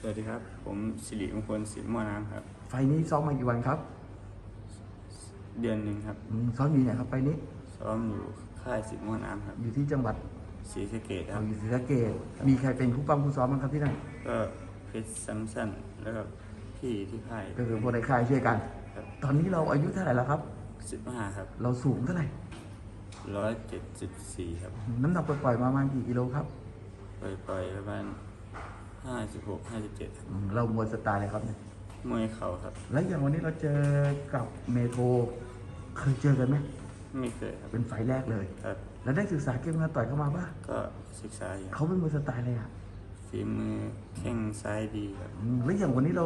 สวัสดีครับ ผมสิริมงคลสินม่วน้ำครับ ไฟล์นี้ซ้อมมากี่วันครับเดือนหนึ่งครับอืมซ้อมอยู่ไหนครับไฟล์นี้ ซ้อมอยู่ค่ายสินม่วน้ำครับอยู่ที่จังหวัดศรีสะเกดคเอารับ อยู่ศรีสะเกษมีใครเป็นผู้ปั้มผู้ซ้อมบ้างครับที่นั่น ก็เพชรซัมสันแล้วก็พี่ที่ค่ายก็คือพวกในค่ายช่วยกัน ครับตอนนี้เราอายุเท่าไหร่แล้วครับ สิบห้าครับเราสูงเท่าไหร่ ร้อยเจ็ดสิบสี่ครับ น้ำหนักปล่อยๆมาประมาณกี่กิโลครับ ปล่อยๆประมาณ ห้าสิบหกห้าสิบเจ็ดอืมเรามวยสไตล์อะไรครับเนี่ย มวยเข่าครับ แล้วอย่างวันนี้เราเจอกับเมโทรเคยเจอกันไหม ไม่เคยครับ เป็นไฟล์แรกเลย ครับ แล้วได้ศึกษาเกมการต่อยเข้ามาป่ะก็ศึกษาอยู่เขาเป็นมวยสไตล์อะไรอะฝีมือแข้งซ้ายดีครับ อืมแล้วอย่างวันนี้เรา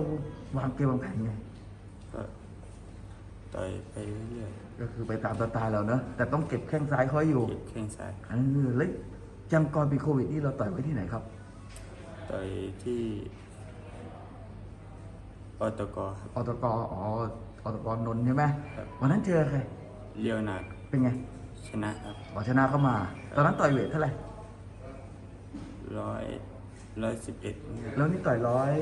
วางเกมวางแผนไง ก็ต่อยไปเรื่อยก็คือไปตามสไตล์เราเนอะแต่ต้องเก็บแข้งซ้ายคอยอยู่ๆเก็บแข้งซ้าย เออแล้วจังก่อนปีโควิดนี่เราต่อยไว้ที่ไหนครับ ต่อยที่อตกครับ อตกอ๋ออตกนนท์ใช่ไหมครับ วันนั้นเจอใครเลียวหนักเป็นไงชนะครับอ๋อชนะเข้ามา ตอนนั้นต่อยเวทเท่าไหร่ร้อยร้อยสิบเอ็ดแล้วนี่ต่อยร้อย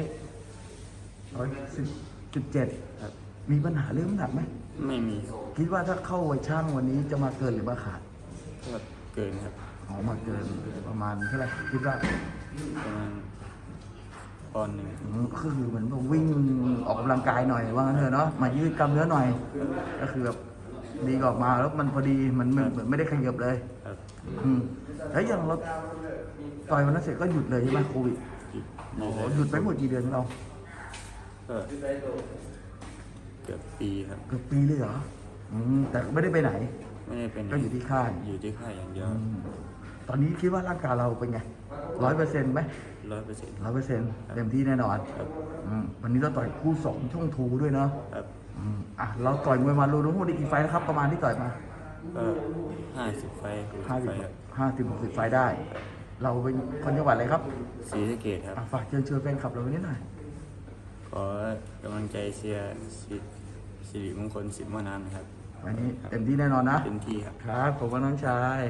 ร้อยสิบสิบเจ็ดครับ มีปัญหาเรื่องน้ำหนักไหมไม่มีคิดว่าถ้าเข้าไวช่างวันนี้จะมาเกินหรือมาขาดก็เกินครับอ๋อมาเกินประมาณเท่าไหร่คิดว่า ประมาณปอนด์หนึ่งอืมคือเหมือนว่าวิ่งออกกำลังกายหน่อยว่างั้นเถอะเนาะมายืดกล้ามเนื้อหน่อย ก็คือแบบดีก็ออกมาแล้วมันพอดีมันเหมือนเหมือนไม่ได้ขยับเลย ครับอืมแล้วอย่างเราต่อยวันนั้นเสร็จก็หยุดเลยใช่ไหมโควิดหยุดอ๋ไม่อได้หยุดไปหมดกี่เดือนเราก็เกือบปีครับ เกือบปีเลยเหรออืมแต่ไม่ได้ไปไหน ไม่ได้เป็นก็อยู่ที่ค่าย อยู่ที่ค่ายอย่างเดียว อืม ตอนนี้คิดว่าร่างกายเราเป็นไงร้อยเปอร์เซ็นต์ไหมร้อยเปอร์เซ็นต์ร้อยเปอร์เซ็นต์เต็มที่แน่นอนครับอืมวันนี้เราต่อยคู่สองช่องทูด้วยเนาะครับอืมอะเราต่อยมวยมารวมๆทั้งหมดได้กี่ไฟล์แล้วครับ ประมาณที่ต่อยมาก็ห้าสิบไฟล์หกห้าสิสิบบไฟล์ครับห้าสิบหกสิบไฟล์ได้ เราเป็นคนจังหวัดอะไรครับศรีสะเกดครับอะฝากเชิญชวนแฟนคลับเราวันนี้หน่อยขอกำลังใจเชียร์สิสิริมงคลสินม่วน้ำนะครับ วันนี้เต็มที่แน่นอนนะ เต็มที่ครับ ครับ ผมว่าน้องชาย